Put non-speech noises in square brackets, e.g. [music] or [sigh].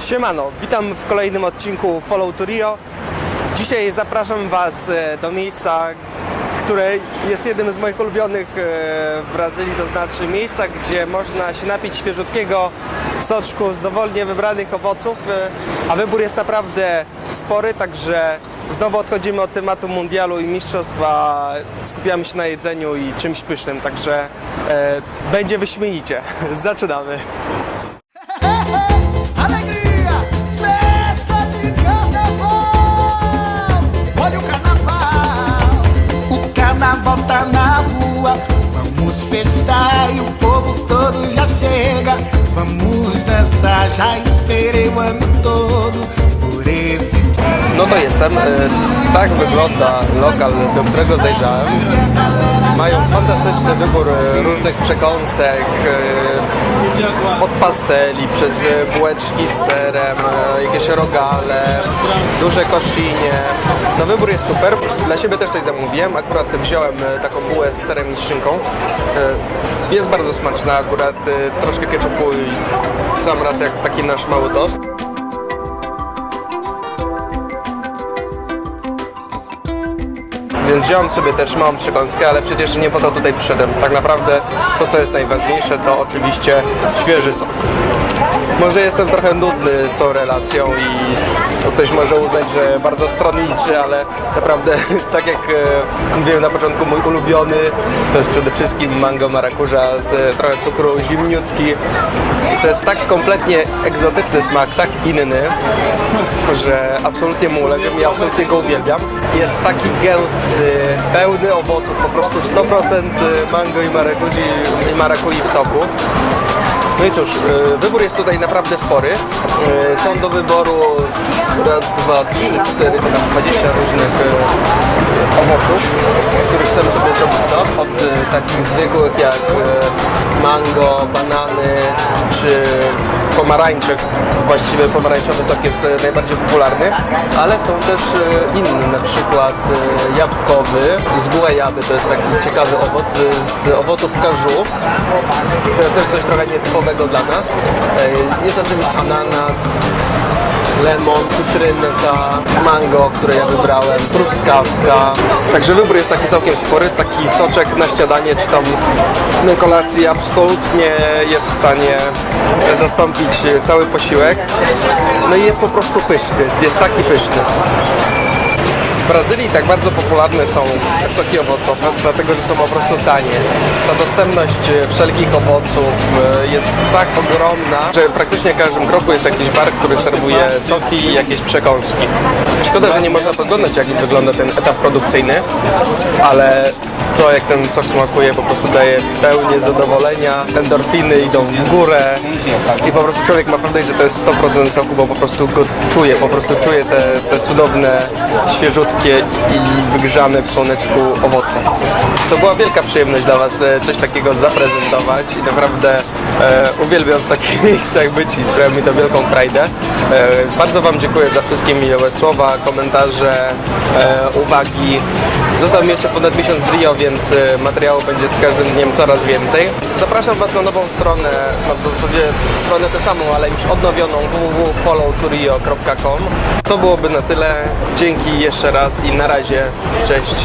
Siemano, witam w kolejnym odcinku Follow to Rio. Dzisiaj zapraszam Was e, do miejsca, które jest jednym z moich ulubionych e, w Brazylii, to znaczy miejsca, gdzie można się napić świeżutkiego soczku z dowolnie wybranych owoców, e, a wybór jest naprawdę spory, także znowu odchodzimy od tematu mundialu i mistrzostwa, skupiamy się na jedzeniu i czymś pysznym, także będzie wyśmienicie. [laughs] Zaczynamy. [laughs] Alegria, Olha o carnaval. O carnaval tá na rua. Vamos festar e o povo todo já chega. Vamos dançar, já esperei o ano todo. No to jestem. E, Tak wygląda lokal, do którego zajrzałem. Mają fantastyczny wybór e, różnych przekąsek, e, od pasteli, przez bułeczki z serem, jakieś rogale, duże koszinie. No wybór jest super. Dla siebie też coś zamówiłem. Akurat wziąłem taką bułę z serem i szynką. Jest bardzo smaczna, akurat troszkę ketchupu i sam raz jak taki nasz mały tost. Więc wziąłem sobie też małą przekąskę, ale przecież nie po to tutaj przyszedłem. Tak naprawdę to, co jest najważniejsze, to oczywiście świeży sok. Może jestem trochę nudny z tą relacją i ktoś może uznać, że bardzo stronniczy, ale naprawdę, [laughs] tak jak e, mówiłem na początku, mój ulubiony to jest przede wszystkim mango marakuja z trochę cukru, zimniutki. To jest tak kompletnie egzotyczny smak, tak inny, że absolutnie mu ulegam i absolutnie go uwielbiam. Jest taki gęsty, pełny owoców, po prostu 100% mango i marakudzi i marakui w soku. No i cóż, y, wybór jest tutaj naprawdę spory. Y, Są do wyboru raz, dwa, trzy, cztery, to tam 20 różnych y, owoców, z których chcemy sobie zrobić sok. Od y, takich zwykłych jak y, mango, banany czy pomarańczek. Właściwie pomarańczowy sok jest najbardziej popularny, ale są też y, inne, na przykład y, jabłkowy z guajaby, to jest taki ciekawy owoc z owoców kaju. To jest też coś trochę nietypowego dla nas. Jest oczywiście ananas, lemon, cytrynka, mango, które ja wybrałem, truskawka. Także wybór jest taki całkiem spory. Taki soczek na śniadanie czy tam na kolacji absolutnie jest w stanie zastąpić cały posiłek. No i jest po prostu pyszny. Jest taki pyszny. W Brazylii tak bardzo popularne są soki owocowe, dlatego że są po prostu tanie. Ta dostępność e, wszelkich owoców e, jest tak ogromna, że praktycznie w każdym kroku jest jakiś bar, który serwuje soki i jakieś przekąski. Szkoda, że nie można podglądać jak wygląda ten etap produkcyjny, ale to jak ten sok smakuje po prostu daje pełnię zadowolenia, endorfiny idą w górę i po prostu człowiek ma pewność, że to jest 100% soku, bo po prostu go czuje, po prostu czuje te, te cudowne, świeżutkie i wygrzane w słoneczku owoce. To była wielka przyjemność dla Was e, coś takiego zaprezentować i naprawdę e, uwielbiam w takich [laughs] miejscach być i sprawia mi to wielką frajdę. E, bardzo Wam dziękuję za wszystkie miłe słowa, komentarze, e, uwagi. Został mi jeszcze ponad miesiąc w Rio, więc e, materiału będzie z każdym dniem coraz więcej. Zapraszam Was na nową stronę, no w zasadzie stronę tę samą, ale już odnowioną www.followtorio.com To byłoby na tyle. Dzięki jeszcze raz i na razie. Cześć.